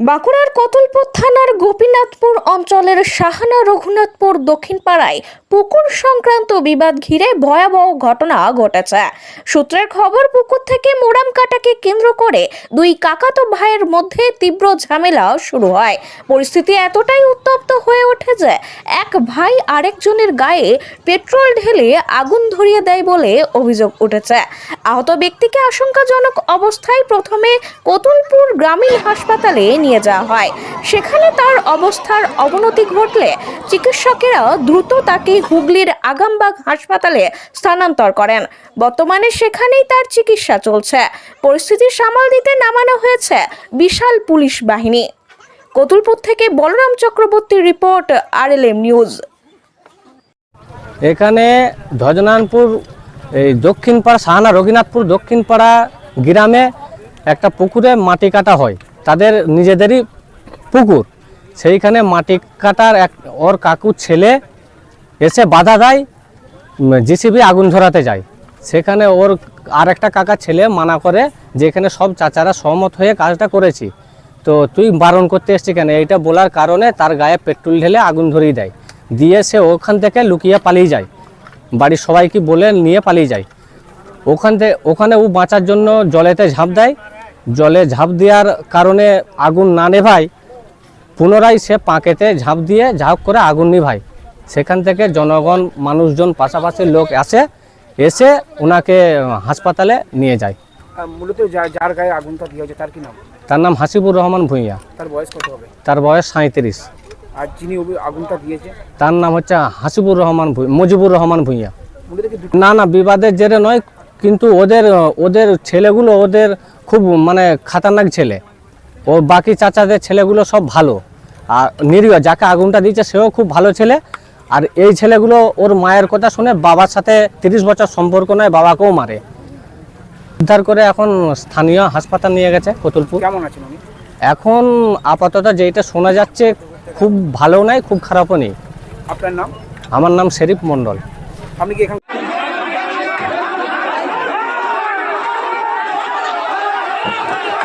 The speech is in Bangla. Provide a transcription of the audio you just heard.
বাঁকুড়ার কতুলপুর থানার গোপীনাথপুর অঞ্চলের সাহানা রঘুনাথপুর দক্ষিণ পাড়ায় পুকুর সংক্রান্ত বিবাদ ঘিরে ভয়াবহ ঘটনা ঘটেছে। সূত্রের খবর, পুকুর থেকে মোরাম কাটাকে কেন্দ্র করে দুই কাকাতো ভাইয়ের মধ্যে তীব্র ঝামেলা শুরু হয়। পরিস্থিতি এতটাই উত্তপ্ত হয়ে ওঠে যে এক ভাই আরেকজনের গায়ে পেট্রোল ঢেলে আগুন ধরিয়ে দেয় বলে অভিযোগ উঠেছে। আহত ব্যক্তিকে আশঙ্কাজনক অবস্থায় প্রথমে কতুলপুর গ্রামীণ হাসপাতালে নিয়ে যাওয়া হয়। সেখানে তার অবস্থার অবনতি ঘটলে চিকিৎসকেরা দ্রুত তাকে হুগলির আগামবাগ হাসপাতালে স্থানান্তর করেন। বর্তমানে সেখানেই তার চিকিৎসা চলছে। পরিস্থিতি সামাল দিতে নামানো হয়েছে বিশাল পুলিশ বাহিনী। কতুলপুর থেকে বলরাম চক্রবর্তীর রিপোর্ট, আরএলএম নিউজ। এখানে ধজনানপুর, এই দক্ষিণপাড়া, সাহানা রঘুনাথপুর দক্ষিণ পাড়া গ্রামে একটা পুকুরে মাটি কাটা হয়। তাদের নিজেদেরই পুকুর। সেইখানে মাটি কাটার এক ওর কাকুর ছেলে এসে বাধা দেয় জিসিবি আগুন ধরাতে যায়। সেখানে ওর আর একটা কাকা ছেলে মানা করে যে এখানে সব চাচারা সহমত হয়ে কাজটা করেছি। তো তুই বারণ করতে এসছি কেন? এইটা বলার কারণে তার গায়ে পেট্রোল ঢেলে আগুন ধরিয়ে দেয়। দিয়ে সে ওখান থেকে লুকিয়ে পালিয়ে যায়। বাড়ির সবাইকে বলে নিয়ে পালিয়ে যায়। ওখান থেকে ওখানে ও বাঁচার জন্য জলেতে ঝাঁপ দেয়। জলে ঝাঁপ দেওয়ার কারণে আগুন না নেভায় পুনরায় সে পাঁকেতে ঝাঁপ দিয়ে ঝাঁপ করে আগুন নিভায়। সেখান থেকে জনগণ মানুষজন পাশাপাশি লোক আসে এসে ওনাকে হাসপাতালে নিয়ে যায়। মূলত যার গায়ে আগুনটা দিয়ে হয়েছে তার কি নাম? তার নাম হাসিবুর রহমান ভূঁইয়া। তার বয়স কত হবে? তার বয়স সাঁত্রিশ আর যিনি আগুনটা দিয়েছে? তার নাম হচ্ছে হাসিবুর রহমান মুজিবুর রহমান ভূঁইয়া। না না বিবাদের জেরে নয় কিন্তু ওদের ওদের ছেলেগুলো ওদের খুব মানে খাতারনাক ছেলে। ও বাকি চাচাদের ছেলেগুলো সব ভালো। আর নিরীহ যাকে আগুনটা দিয়েছে সেও খুব ভালো ছেলে। আর এই ছেলেগুলো ওর মায়ের কথা শুনে বাবার সাথে তিরিশ বছর সম্পর্ক নয় বাবাকেও মারে। উদ্ধার করে এখন স্থানীয় হাসপাতাল নিয়ে গেছে কতুলপুর। কেমন আছেন এখন আপাতত যেটা শোনা যাচ্ছে খুব ভালো নাই খুব খারাপও নেই। আপনার নাম? আমার নাম শেরিফ মণ্ডল। আপনি কি এখান